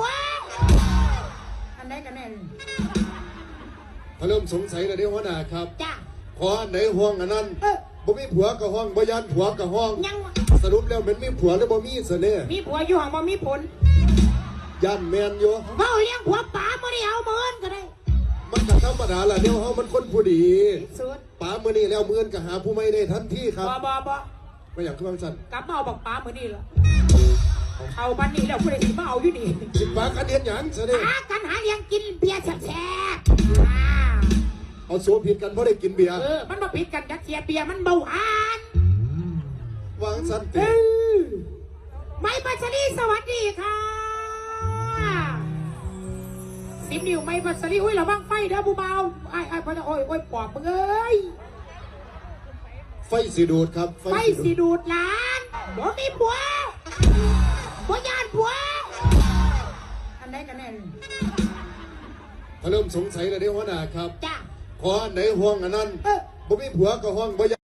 ว้าวอันไหนกันแน่ถ้าเริ่มสงสัยแล้วเดี๋ยวหัวหน้าครับจ้าขออันไหนห้องอันนั้นบ่มีผัวกับห้องบ่ยันผัวกับห้อง ยังสรุปแล้วมันมีผัวหรือบ่มีเสน่ห์มีผัวอยู่ห้องบ่มีผลย่านแมนอยู่ เขาเลี้ยงผัวป๋าบ่ได้เอาเมินก็ได้มันก็ธรรมดาล่ะเดี๋ยวเฮามันคนผู้ดีป้าเมื่อนี้แล้วเมื่ออนก็หาผู้ไม่ได้ทันที่ครับบ่บ่บ่ไม่อยากขึ้นมาสั่นกลับมาเอาบอกป้าเมื่อนี่เหรอ เอาบัดนี้แล้วผู้ใดสิมาเอาอยู่นี่สิป๋ากันเฮ็ดหยังเสน่ห์หากันหาเลี้ยงกินเบียร์แซ่บๆอ่าเอาสวมผิดกันบ่ได้กินเบียร์เออ มันมาผิดกันจักเสียเบียร์มันเบาหวานวางสันเอติอไม่ปัชรีสวัสดีค่ะสิบนิ้วไม่ปัชรีอุ้ยระวังไฟเด้อผู้เบาไอ้ไอ้พระโอ้ยโอ้ยปอบมึงเอ้ยไฟสิดูดครับไฟสีดูดหลานบ่มีผัว บ่ญาติผัวอันไหนกันแน่นเขาเริ่มสงสัยแล้วเดี๋ยวหัวหน้าครับ จ้า ขออันไหนห้องอันนั้นเออ บ่มีผัวกับห้องบ่ยัน